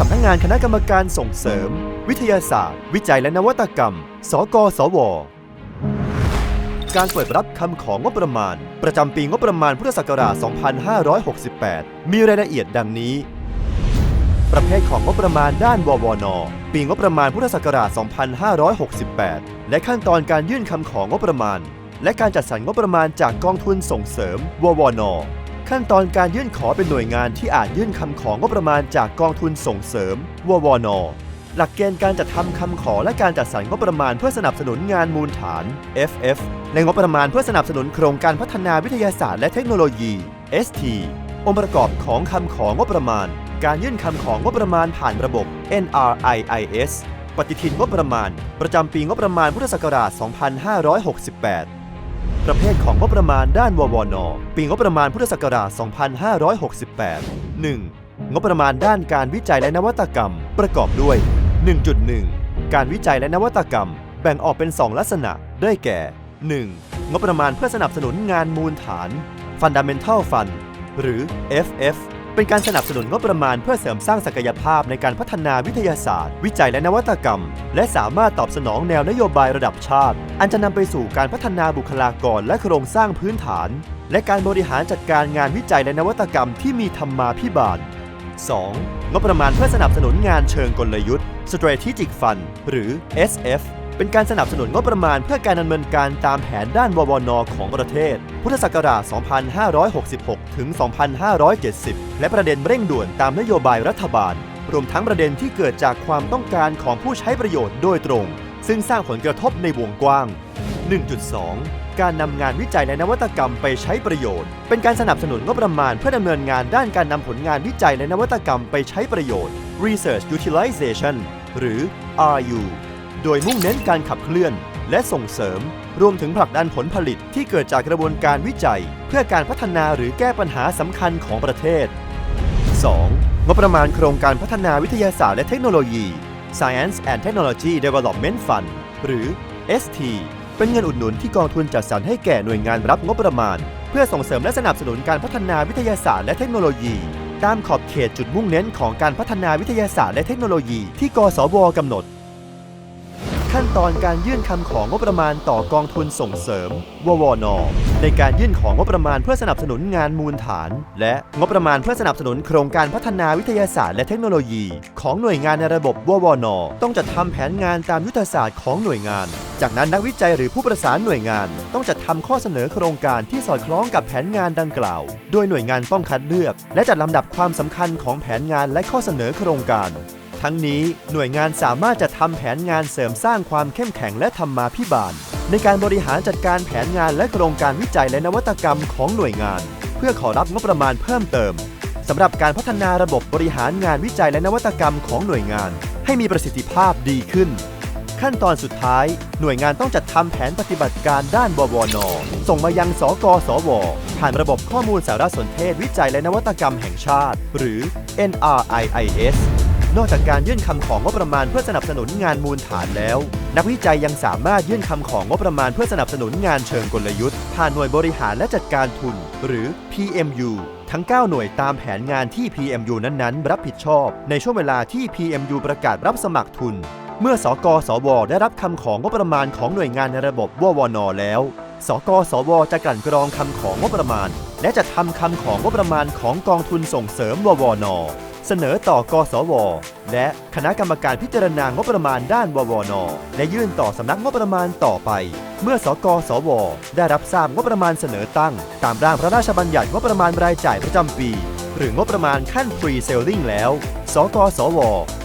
สำนักงานคณะกรรมการส่งเสริม วิทยาศาสตร์ วิจัยและนวัตกรรม สกสว การเปิดรับคำของงบประมาณ ประจำปีงบประมาณพุทธศักราช 2568 มีรายละเอียดดังนี้ ประเภทของงบประมาณด้านววนปีงบประมาณพุทธศักราช 2568 และขั้นตอนการยื่นคำของงบประมาณ และการจัดสรรงบประมาณจากกองทุนส่งเสริม ววน ขั้นตอนการยื่นขอเป็นหน่วยงานที่อาจยื่นคำของงบประมาณจากกองทุนส่งเสริม ววนหลักเกณฑ์การจัดทำคำขอและการจัดสรรงบประมาณเพื่อสนับสนุนงานมูลฐาน FF และงบประมาณเพื่อสนับสนุนโครงการพัฒนาวิทยาศาสตร์และเทคโนโลยี ST องค์ประกอบของคำของงบประมาณ การยื่นคำของงบประมาณผ่านระบบ NRIIS ปฏิทินงบประมาณ ประจำปีงบประมาณพุทธศักราช 2568 ประเภทของงบประมาณด้านววนปีงบประมาณพุทธศักราช 2568 1. งบประมาณด้านการวิจัยและนวัตกรรม ประกอบด้วย 1.1 การวิจัยและนวัตกรรม แบ่งออกเป็น 2 ลักษณะ ได้แก่ 1. งบประมาณเพื่อสนับสนุนงานมูลฐาน Fundamental Fund หรือ FF เป็นการสนับสนุนงบประมาณเพื่อเสริมสร้างศักยภาพในการพัฒนาวิทยาศาสตร์ วิจัยและนวัตกรรม และสามารถตอบสนองแนวนโยบายระดับชาติ อันจะนำไปสู่การพัฒนาบุคลากรและโครงสร้างพื้นฐาน และการบริหารจัดการงานวิจัยและนวัตกรรมที่มีธรรมาภิบาล 2. งบประมาณเพื่อสนับสนุนงานเชิงกลยุทธ์ Strategic Fund หรือ SF เป็นการสนับสนุนงบประมาณเพื่อการดำเนินการตามแผนด้านววนของประเทศ พุทธศักราช 2566 ถึง 2570 และประเด็นเร่งด่วนตามนโยบายรัฐบาล รวมทั้งประเด็นที่เกิดจากความต้องการของผู้ใช้ประโยชน์โดยตรง ซึ่งสร้างผลกระทบในวงกว้าง 1.2 การนำงานวิจัยและนวัตกรรมไปใช้ประโยชน์ เป็นการสนับสนุนงบประมาณเพื่อดำเนินงานด้านการนำผลงานวิจัยและนวัตกรรมไปใช้ประโยชน์ Research Utilization หรือ RU โดยมุ่งเน้นการขับเคลื่อน และส่งเสริม รวมถึงผลักดันผลผลิตที่เกิดจากกระบวนการวิจัย เพื่อการพัฒนาหรือแก้ปัญหาสำคัญของประเทศ 2. งบประมาณโครงการพัฒนาวิทยาศาสตร์และเทคโนโลยี Science and Technology Development Fund หรือ ST เป็นเงินอุดหนุนที่กองทุนจัดสรรให้แก่หน่วยงานรับงบประมาณ เพื่อส่งเสริมและสนับสนุนการพัฒนาวิทยาศาสตร์และเทคโนโลยี ตามขอบเขตจุดมุ่งเน้นของการพัฒนาวิทยาศาสตร์และเทคโนโลยีที่กสวกำหนด ขั้นตอนการยื่นคำของงบประมาณต่อกองทุนส่งเสริม ววนในการยื่นของงบประมาณเพื่อสนับสนุนงานมูลฐาน และงบประมาณเพื่อสนับสนุนโครงการพัฒนาวิทยาศาสตร์และเทคโนโลยี ของหน่วยงานในระบบ ววนต้องจัดทำแผนงานตามยุทธศาสตร์ของหน่วยงาน จากนั้นนักวิจัยหรือผู้ประสานหน่วยงาน ต้องจัดทำข้อเสนอโครงการที่สอดคล้องกับแผนงานดังกล่าว โดยหน่วยงานต้องคัดเลือก และจัดลำดับความสำคัญของแผนงานและข้อเสนอโครงการ ทั้งนี้หน่วยงานสามารถจะทำแผนงานเสริมสร้างความเข้มแข็งและธรรมาภิบาล ในการบริหารจัดการแผนงานและโครงการวิจัยและนวัตกรรมของหน่วยงาน เพื่อขอรับงบประมาณเพิ่มเติมสำหรับการพัฒนาระบบบริหารงานวิจัยและนวัตกรรมของหน่วยงาน ให้มีประสิทธิภาพดีขึ้น ขั้นตอนสุดท้าย หน่วยงานต้องจัดทำแผนปฏิบัติการด้านบวนส่งมายังสกสว ผ่านระบบข้อมูลสารสนเทศวิจัยและนวัตกรรมแห่งชาติ หรือ NRIIS นอกจากการยื่นคำของงบประมาณเพื่อสนับสนุนงานมูลฐานแล้ว นักวิจัยยังสามารถยื่นคำของงบประมาณเพื่อสนับสนุนงานเชิงกลยุทธ์ ผ่านหน่วยบริหารและจัดการทุน หรือ PMU ทั้ง 9 หน่วยตามแผนงานที่ PMU นั้นๆ รับผิดชอบ ในช่วงเวลาที่ PMU ประกาศรับสมัครทุน เมื่อสกสว ได้รับคำของงบประมาณของหน่วยงานในระบบววนแล้วสกสว จะกลั่นกรองคำของงบประมาณ และจะทำคำของงบประมาณของกองทุนส่งเสริมววน เสนอต่อกสว และคณะกรรมการพิจารณางบประมาณด้านววนและยื่นต่อสำนักงบประมาณต่อไป เมื่อสกสว ได้รับทราบงบประมาณเสนอตั้ง ตามร่างพระราชบัญญัติงบประมาณรายจ่ายประจำปี หรืองบประมาณขั้น Free Selling แล้ว สกสว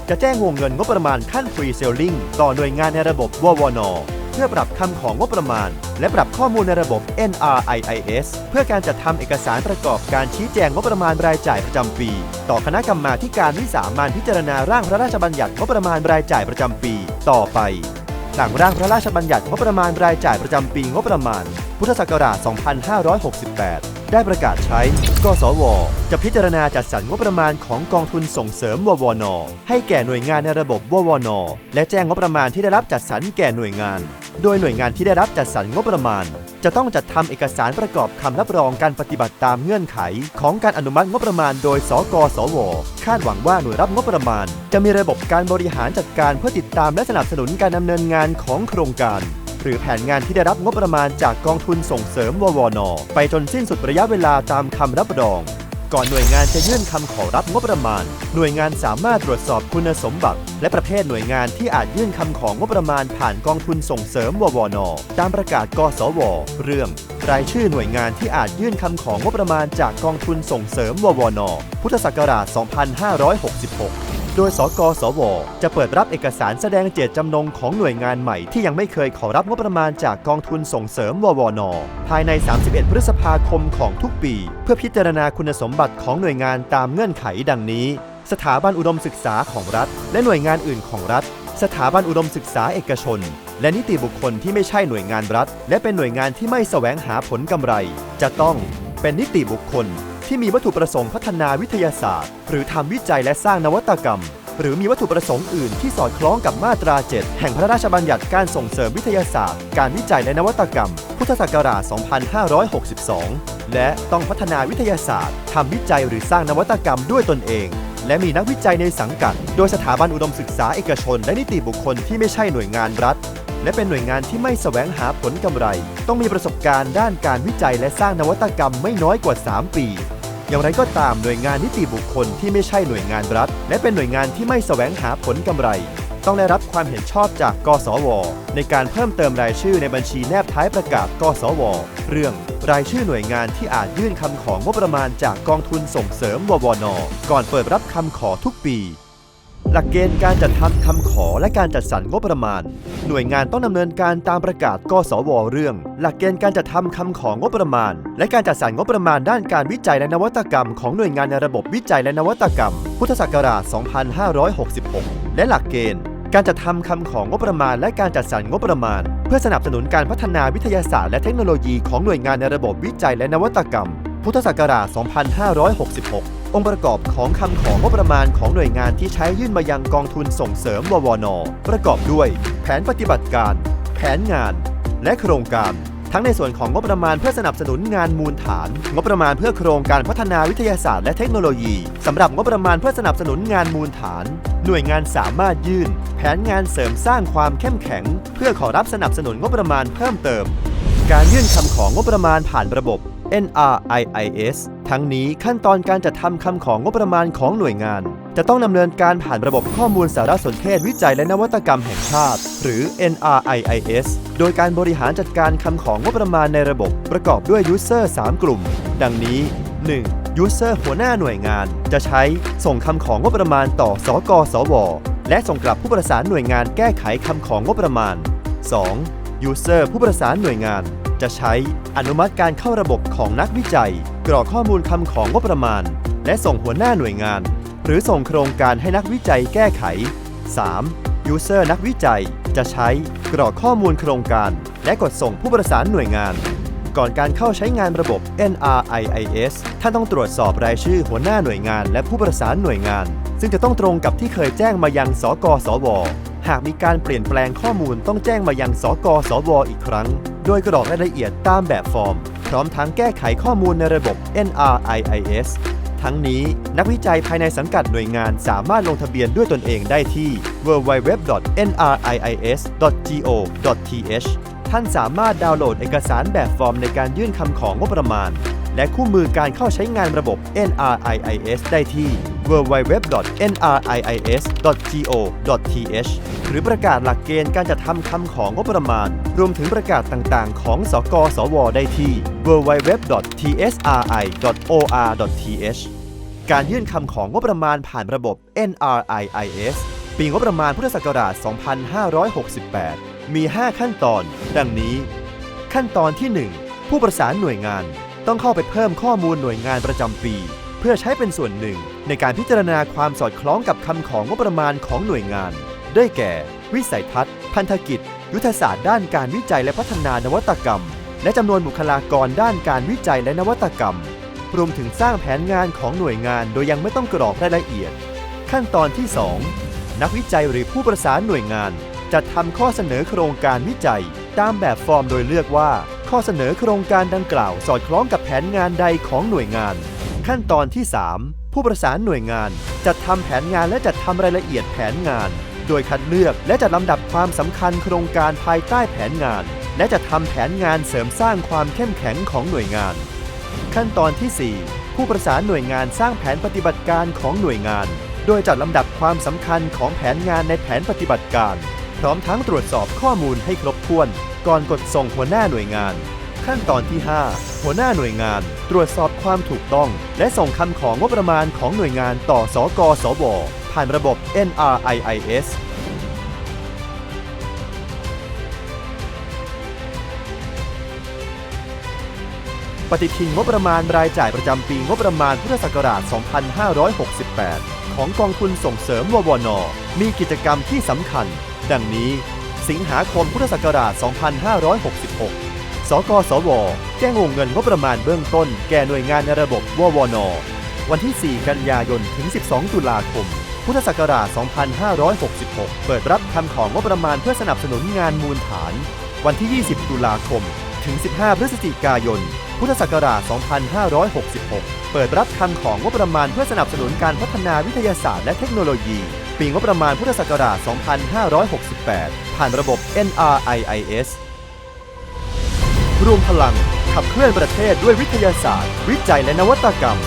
จะแจ้งวงเงินงบประมาณขั้น Free Selling ต่อหน่วยงานในระบบววน พื่อปรับคำของงบประมาณ และปรับข้อมูลในระบบ NRIIS เพื่อการจัดทำเอกสารประกอบการชี้แจงงบประมาณรายจ่ายประจำปี ต่อคณะกรรมาธิการวิสามัญพิจารณาร่างพระราชบัญญัติงบประมาณรายจ่ายประจำปี ต่อไปหลังร่างพระราชบัญญัติงบประมาณรายจ่ายประจำปีงบประมาณ พุทธศักราช 2568 ได้ประกาศใช้ กสว จะพิจารณาจัดสรรงบประมาณของกองทุนส่งเสริมววนให้แก่หน่วยงานในระบบววนและแจ้งงบประมาณที่ได้รับจัดสรรแก่หน่วยงาน โดยหน่วยงานที่ได้รับจัดสรรงบประมาณ จะต้องจัดทำเอกสารประกอบคำรับรองการปฏิบัติตามเงื่อนไข ของการอนุมัติงบประมาณโดย สกสว คาดหวังว่าหน่วยรับงบประมาณ จะมีระบบการบริหารจัดการเพื่อติดตามและสนับสนุนการดำเนินงานของโครงการ หรือแผนงานที่ได้รับงบประมาณจากกองทุนส่งเสริมววน ไปจนสิ้นสุดระยะเวลาตามคำรับรอง ก่อนหน่วยงานจะยื่นคำขอรับงบประมาณ หน่วยงานสามารถตรวจสอบคุณสมบัติ และประเภทหน่วยงานที่อาจยื่นคำของงบประมาณผ่านกองทุนส่งเสริมววนตามประกาศกสว เรื่องรายชื่อหน่วยงานที่อาจยื่นคำของงบประมาณจากกองทุนส่งเสริมววนพุทธศักราช 2566 โดยสกสว จะเปิดรับเอกสารแสดงเจตจำนงของหน่วยงานใหม่ที่ยังไม่เคยขอรับงบประมาณจากกองทุนส่งเสริมววนภายใน 31 พฤษภาคมของทุกปี เพื่อพิจารณาคุณสมบัติของหน่วยงานตามเงื่อนไขดังนี้ สถาบันอุดมศึกษาของรัฐ และหน่วยงานอื่นของรัฐ สถาบันอุดมศึกษาเอกชน และนิติบุคคลที่ไม่ใช่หน่วยงานรัฐ และเป็นหน่วยงานที่ไม่แสวงหาผลกำไร จะต้องเป็นนิติบุคคล ที่มีวัตถุประสงค์พัฒนาวิทยาศาสตร์ หรือทำวิจัยและสร้างนวัตกรรม หรือมีวัตถุประสงค์อื่นที่สอดคล้องกับมาตรา 7 แห่งพระราชบัญญัติการส่งเสริมวิทยาศาสตร์ การวิจัยและนวัตกรรม พุทธศักราช 2562 และต้องพัฒนาวิทยาศาสตร์ทำวิจัยหรือสร้างนวัตกรรมด้วยตนเอง และมีนักวิจัยในสังกัด โดยสถาบันอุดมศึกษาเอกชน และนิติบุคคลที่ไม่ใช่หน่วยงานรัฐและเป็นหน่วยงานที่ไม่แสวงหาผลกำไร ต้องมีประสบการณ์ด้านการวิจัยและสร้างนวัตกรรมไม่น้อยกว่า 3 ปี อย่างไรก็ตามหน่วยงานนิติบุคคลที่ไม่ใช่หน่วยงานรัฐ และเป็นหน่วยงานที่ไม่แสวงหาผลกำไร ต้องได้รับความเห็นชอบจากกสว ในการเพิ่มเติมรายชื่อในบัญชีแนบท้ายประกาศกสว เรื่องรายชื่อหน่วยงานที่อาจยื่นคำของงบประมาณจากกองทุนส่งเสริมววนก่อนเปิดรับคำขอทุกปี หลักเกณฑ์การจัดทำคำขอและการจัดสรรงบประมาณ หน่วยงานต้องดำเนินการตามประกาศกสวเรื่อง หลักเกณฑ์การจัดทำคำของงบประมาณ และการจัดสรรงบประมาณด้านการวิจัยและนวัตกรรม ของหน่วยงานในระบบวิจัยและนวัตกรรม พุทธศักราช 2566 และหลักเกณฑ์ การจัดทำคำของงบประมาณ และการจัดสรรงบประมาณ เพื่อสนับสนุนการพัฒนาวิทยาศาสตร์และเทคโนโลยีของหน่วยงานในระบบวิจัยและนวัตกรรม พุทธศักราช 2566 องค์ประกอบของคำของงบประมาณของหน่วยงานที่ใช้ยื่นมายังกองทุนส่งเสริมววนประกอบด้วย แผนปฏิบัติการ แผนงาน และโครงการ ทั้งในส่วนของงบประมาณเพื่อสนับสนุนงานมูลฐาน งบประมาณเพื่อโครงการพัฒนาวิทยาศาสตร์และเทคโนโลยีสำหรับงบประมาณเพื่อสนับสนุนงานมูลฐาน หน่วยงานสามารถยื่น แผนงานเสริมสร้างความเข้มแข็ง เพื่อขอรับสนับสนุนงบประมาณเพิ่มเติม การยื่นคำของงบประมาณผ่านระบบ NRIIS ทั้งนี้ขั้นตอนการจัดทำคำของงบประมาณของหน่วยงาน จะต้องดำเนินการผ่านระบบข้อมูลสารสนเทศวิจัยและนวัตกรรมแห่งชาติ หรือ NRIIS โดยการบริหารจัดการคำของงบประมาณในระบบประกอบด้วย User 3กลุ่ม ดังนี้ 1. User หัวหน้าหน่วยงาน จะใช้ส่งคำของงบประมาณต่อสกสว และส่งกลับผู้ประสานหน่วยงานแก้ไขคำของงบประมาณ 2. User ผู้ประสานหน่วยงาน จะใช้อนุมัติการเข้าระบบของนักวิจัย กรอกข้อมูลคำของงบประมาณ และส่งหัวหน้าหน่วยงาน หรือส่งโครงการให้นักวิจัยแก้ไข 3. User นักวิจัยจะใช้กรอกข้อมูลโครงการ และกดส่งผู้ประสานหน่วยงาน ก่อนการเข้าใช้งานระบบ NRIIS ท่านต้องตรวจสอบรายชื่อหัวหน้าหน่วยงาน และผู้ประสานหน่วยงาน ซึ่งจะต้องตรงกับที่เคยแจ้งมายังสกสวหากมีการเปลี่ยนแปลงข้อมูลต้องแจ้งมายังสกสวอีกครั้ง โดยกรอกรายละเอียดตามแบบฟอร์ม พร้อมทั้งแก้ไขข้อมูลในระบบ NRIIS ทั้งนี้นักวิจัยภายในสังกัดหน่วยงานสามารถลงทะเบียนด้วยตนเองได้ที่ www.nriis.go.th ท่านสามารถดาวน์โหลดเอกสารแบบฟอร์มในการยื่นคำของงบประมาณ และคู่มือการเข้าใช้งานระบบ NRIIS ได้ที่ www.nriis.go.th หรือประกาศหลักเกณฑ์การจัดทำคำของงบประมาณ รวมถึงประกาศต่างๆ ของสกสว ได้ที่ www.tsri.or.th การยื่นคำของงบประมาณผ่านระบบ NRIIS ปีงบประมาณพุทธศักราช 2568 มี 5 ขั้นตอน ดังนี้ ขั้นตอนที่ 1 ผู้ประสานหน่วยงาน ต้องเข้าไปเพิ่มข้อมูลหน่วยงานประจำปี เพื่อใช้เป็นส่วนหนึ่งในการพิจารณาความสอดคล้องกับคำของงบประมาณของหน่วยงาน ได้แก่ วิสัยทัศน์ พันธกิจ ยุทธศาสตร์ด้านการวิจัยและพัฒนานวัตกรรม และจำนวนบุคลากรด้านการวิจัยและนวัตกรรม รวมถึงสร้างแผนงานของหน่วยงานโดยยังไม่ต้องกรอกรายละเอียด ขั้นตอนที่ 2 นักวิจัยหรือผู้ประสานหน่วยงานจัดทำข้อเสนอโครงการวิจัย ตามแบบฟอร์มโดยเลือกว่า ข้อเสนอโครงการดังกล่าว สอดคล้องกับแผนงานใดของหน่วยงาน ขั้นตอนที่ 3 ผู้ประสานหน่วยงาน จัดทำแผนงานและจัดทำรายละเอียดแผนงาน โดยคัดเลือกและจัดลำดับความสำคัญโครงการภายใต้แผนงาน และจะทำแผนงานเสริมสร้างความเข้มแข็งของหน่วยงาน ขั้นตอนที่ 4 ผู้ประสานหน่วยงานสร้างแผนปฏิบัติการของหน่วยงาน โดยจัดลำดับความสำคัญของแผนงานในแผนปฏิบัติการ พร้อมทั้งตรวจสอบข้อมูลให้ครบถ้วน ก่อนกดส่งหัวหน้าหน่วยงาน ขั้นตอนที่ 5 หัวหน้าหน่วยงาน ตรวจสอบความถูกต้อง และส่งคำของงบประมาณของหน่วยงานต่อสกสวผ่านระบบ NRIIS ปฏิทินงบประมาณรายจ่ายประจำปีงบประมาณพุทธศักราช 2568 ของกองทุนส่งเสริมววนมีกิจกรรมที่สำคัญ ดังนี้ สิงหาคมพุทธศักราช 2566 สกสว แจ้งวงเงินงบประมาณเบื้องต้น แก่หน่วยงานในระบบววนวันที่ 4 กันยายน ถึง 12 ตุลาคม พุทธศักราช 2566 เปิดรับคำของงบประมาณเพื่อสนับสนุนงานมูลฐาน วันที่ 20 ตุลาคม ถึง 15 พฤศจิกายน พุทธศักราช 2566 เปิดรับคำของงบประมาณเพื่อสนับสนุนการพัฒนาวิทยาศาสตร์และเทคโนโลยี ปีงบประมาณพุทธศักราช 2568 ผ่านระบบ NRIIS รวมพลังขับเคลื่อนประเทศด้วยวิทยาศาสตร์ วิจัยและนวัตกรรม